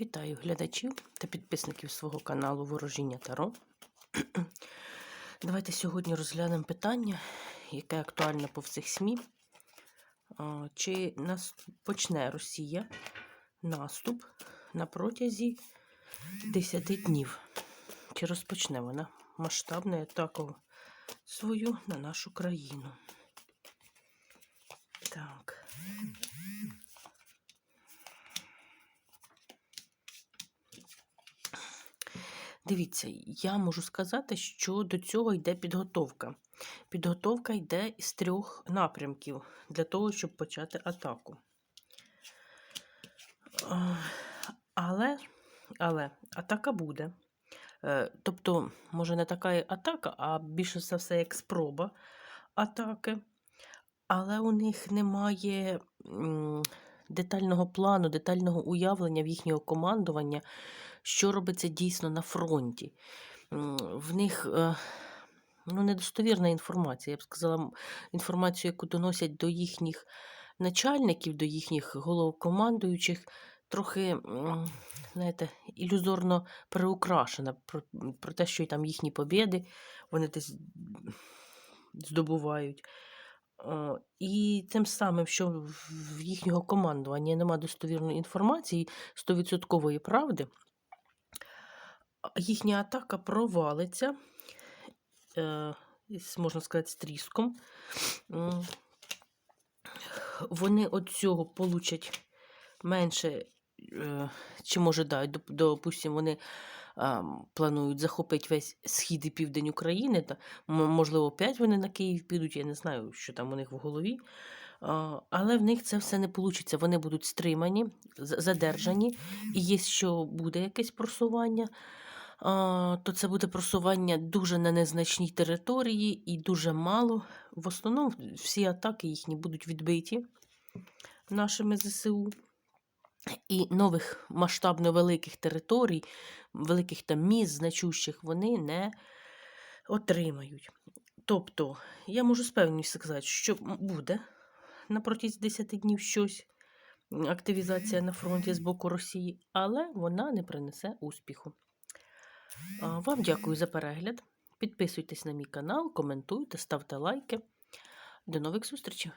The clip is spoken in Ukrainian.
Вітаю глядачів та підписників свого каналу Ворожіння Таро. Давайте сьогодні розглянемо питання, яке актуальне по всіх СМІ. Чи нас почне Росія наступ на протязі 10 днів? Чи розпочне вона масштабну атаку свою на нашу країну? Так. Дивіться, я можу сказати, що до цього йде підготовка. Підготовка йде з трьох напрямків для того, щоб почати атаку. Е, Але, але атака буде. Е, Тобто, може, не така атака, а більше за все як спроба атаки. Але у них немає детального плану, детального уявлення в їхнього командування, що робиться дійсно на фронті. В них е, ну, недостовірна інформація. Я б сказала, інформацію, яку доносять до їхніх начальників, до їхніх головкомандуючих, трохи, знаєте, ілюзорно переукрашена про, про те, що там їхні побєди вони десь здобувають. І тим самим, що в їхнього командування нема достовірної інформації, 100% правди, їхня атака провалиться, е, можна сказати, з тріском. Вони від цього получать менше, е, чи може, да, доп- допустим, вони планують захопити весь схід і південь України. Та, можливо, опять вони на Київ підуть, я не знаю, що там у них в голові. Але в них це все не вийде. Вони будуть стримані, задержані, і є, що буде якесь просування. То це буде просування дуже на незначній території і дуже мало. В основному всі атаки їхні будуть відбиті нашими ЗСУ. І нових масштабно великих територій, великих там міст, значущих, вони не отримають. Тобто, я можу з певністю сказати, що буде на протязі 10 днів щось, активізація на фронті з боку Росії, але вона не принесе успіху. Вам дякую за перегляд. Підписуйтесь на мій канал, коментуйте, ставте лайки. До нових зустрічей!